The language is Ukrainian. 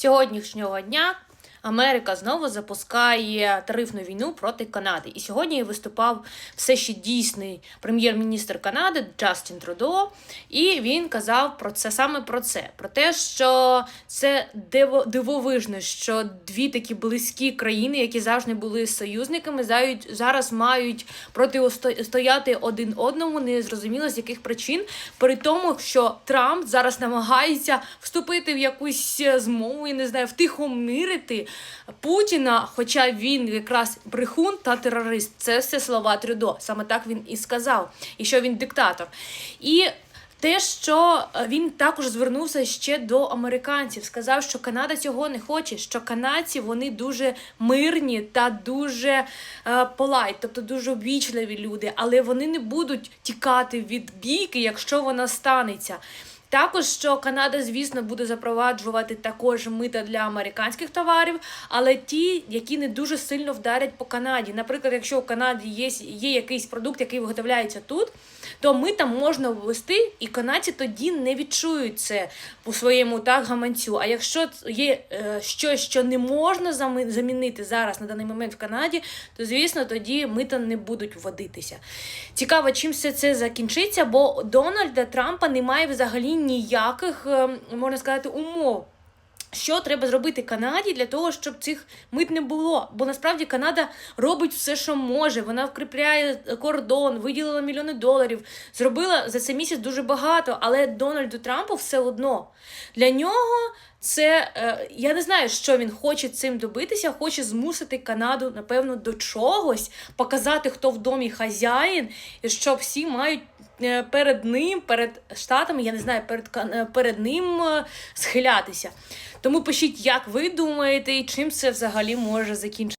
сьогоднішнього дня Америка знову запускає тарифну війну проти Канади. І сьогодні виступав все ще дійсний прем'єр-міністр Канади Джастін Трудо, і він казав про це саме про це: про те, що це диво- дивовижно, що дві такі близькі країни, які завжди були союзниками, зараз мають протистояти один одному, незрозуміло з яких причин, при тому, що Трамп зараз намагається вступити в якусь е, змову, я не знаю, втихомирити Путіна, хоча він якраз брехун та терорист. Це все слова Трюдо. Саме так він і сказав, і що він диктатор. І те, що е, він також звернувся ще до американців, сказав, що Канада цього не хоче, що канадці вони дуже мирні та дуже е, полайт, тобто дуже обвічливі люди, але вони не будуть тікати від бійки, якщо вона станеться. Також що Канада, звісно, буде запроваджувати також мита для американських товарів, але ті, які не дуже сильно вдарять по Канаді. Наприклад, якщо у Канаді є, є якийсь продукт, який виготовляється тут, то мита можна ввести, і канадці тоді не відчують це у своєму так гаманцю. А якщо є е, щось, що не можна замінити зараз на даний момент в Канаді, то звісно тоді мита не будуть вводитися. Цікаво, чим все це закінчиться, бо Дональда Трампа немає взагалі ніяких, е, можна сказати, умов. Що треба зробити Канаді для того, щоб цих мит не було? Бо насправді Канада робить все, що може. Вона вкріпляє кордон, виділила мільйони доларів, зробила за цей місяць дуже багато, але Дональду Трампу все одно для нього. Це е, я не знаю, що він хоче цим добитися. Хоче змусити Канаду, напевно, до чогось, показати, хто в домі хазяїн, що всі мають е, перед ним, перед штатами, я не знаю, перед, е, перед ним е, схилятися. Тому пишіть, як ви думаєте, і чим це взагалі може закінчитися.